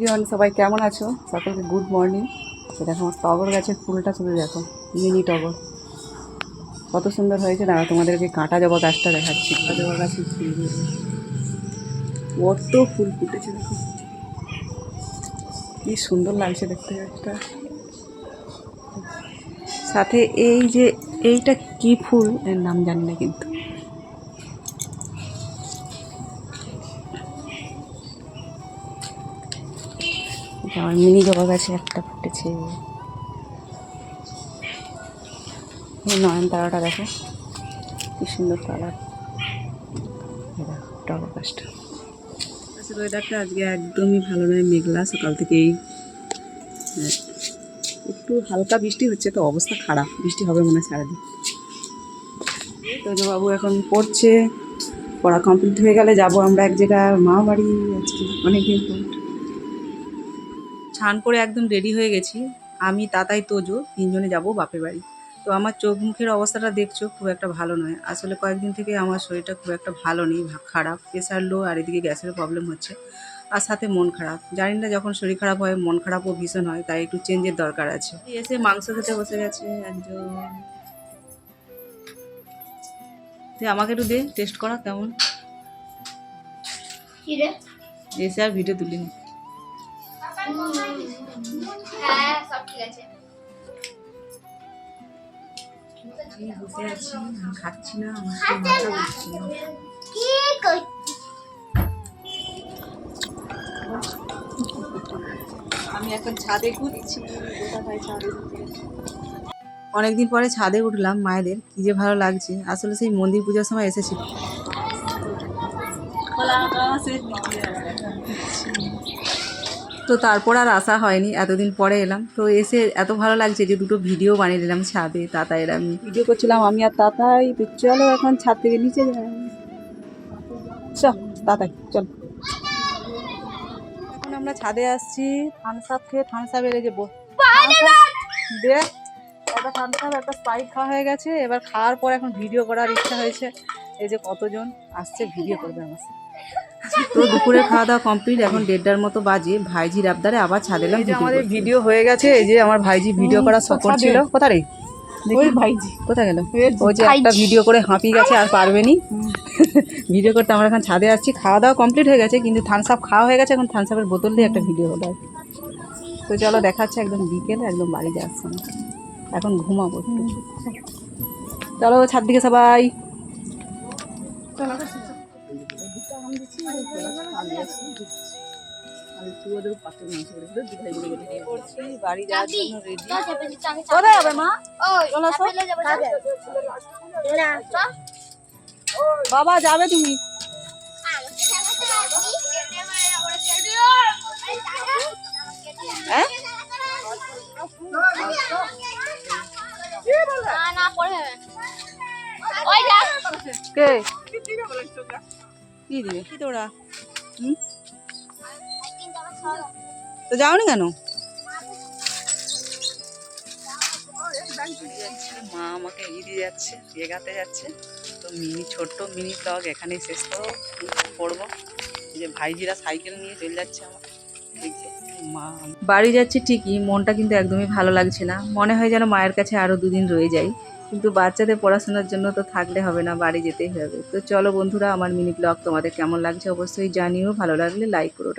প্রিয়ন সবাই কেমন আছো? সকলকে গুড মর্নিং দেখো, আমার টগর গাছের ফুলটা শুধু দেখো মিনি টগর। কত সুন্দর হয়েছে। দাঁড়া তোমাদেরকে কাঁটা জবা গাছটা দেখাচ্ছি। কাঁটা জবা গাছের ফুল কত ফুল ফুটেছে, দেখো। কি সুন্দর লাগছে দেখতে গাছটা। সাথে এই যে, এইটা কি ফুল? এর নাম জানি না কিন্তু। আমার মিনি জবা গাছে একটা ফুটেছে। এই নয়নতারাটা দেখো, কি সুন্দর কালার। টগর গাছটা। আচ্ছা ওয়েদারটা আজকে একদমই ভালো নয়, মেঘলা, সকাল থেকেই। একটু হালকা বৃষ্টি হচ্ছে, তো অবস্থা খারাপ। বৃষ্টি হবে মনে হয় সারাদিন বাবু এখন পড়ছে, পড়া কমপ্লিট হয়ে গেলে যাব আমরা এক জায়গায় মা বাড়ি আজকে অনেকদিন পর। স্নান করে একদম রেডি হয়ে গেছি। আমি তাতাই তোজো তিনজনে যাব বাপের বাড়ি। তো আমার চোখ মুখের অবস্থাটা দেখছ খুব একটা ভালো নয়। আসলে কয়েকদিন থেকে আমার শরীরটা খুব একটা ভালো নেই খারাপ। প্রেশার লো আর এদিকে গ্যাসের প্রবলেম হচ্ছে। আর সাথে মন খারাপ। জানি না যখন শরীর খারাপ হয় মন খারাপও ভীষণ হয় তাই একটু চেঞ্জের দরকার আছে। এসে মাংস খেতে বসে গেছে একজন। তুই আমাকে একটু দে টেস্ট করা কেমন? এসে আর ভিডিও তুলিনি। হ্যাঁ সব ঠিক আছে। এই বসে আছি খাচ্ছি না আমার মাথা ঘুরছে না। কি কই আমি এখন ছাদে ঘুরছি। অনেকদিন পরে ছাদে উঠলাম মায়েদের কি যে ভালো লাগছে। আসলে সেই মন্দির পূজার সময় এসেছি তো তারপর আর আসা হয়নি এতদিন পরে এলাম। তো এসে এত ভালো লাগছে যে দুটো ভিডিও বানিয়ে দিলাম ছাদে তাতাইয়ের আমি। ভিডিও করছিলাম আমি আর তাতাই চলো এখন ছাদ থেকে নিচে যাই। চল তাতাই চল। এখন আমরা ছাদে আসছি থামস আপ খেয়ে থামস এই যে দেখ একটা থামস আপ একটা স্পাইট খাওয়া হয়ে গেছে এবার খাওয়ার পর এখন ভিডিও করার ইচ্ছা হয়েছে। এই যে কতজন আসছে ভিডিও করবে আমার। তো দুপুরে খাওয়া দাওয়া কমপ্লিট এখন দেড়টার মতো বাজে। ভাইজির আবদারে আবার ছাদে এলাম আমাদের ভিডিও হয়ে গেছে এই যে আমার ভাইজি ভিডিও করার সফর ছিল। কোথায় রে ওই ভাইজি। কোথায় গেল? যে একটা ভিডিও করে হাঁপিয়ে গেছে আর ভিডিও করতে আমরা এখন ছাদে আসছি। খাওয়া দাওয়া কমপ্লিট হয়ে গেছে কিন্তু থামস আপ খাওয়া হয়ে গেছে এখন থামস আপের বোতল দিয়ে একটা ভিডিও হলো। তো চলো দেখাচ্ছে একদম বিকেলে একদম বাড়ি যাচ্ছে এখন ঘুমাবো চলো ছাদ দিকে সবাই। কোথায় যাবে মা বাবা যাবে তুমি? হ্যাঁ? কে? কি দিবে? কি তোরা? তো যাওনি কেন? মা আমাকে এগিয়ে যাচ্ছে এগাতে যাচ্ছে। তো মিনি ছোট্ট মিনি ব্লগ এখানেই শেষ করো করব যে ভাইজিরা সাইকেল নিয়ে চলে যাচ্ছে আমার বাড়ি যাচ্ছি ঠিকই, মনটা কিন্তু একদমই ভালো লাগছে না। মনে হয় যেন মায়ের কাছে আরও দুদিন রয়ে যাই। কিন্তু বাচ্চাদের পড়াশোনার জন্য তো থাকলে হবে না, বাড়ি যেতেই হবে। তো চলো বন্ধুরা, আমার মিনি ব্লগ তোমাদের কেমন লাগছে অবশ্যই জানিও। ভালো লাগলে লাইক করো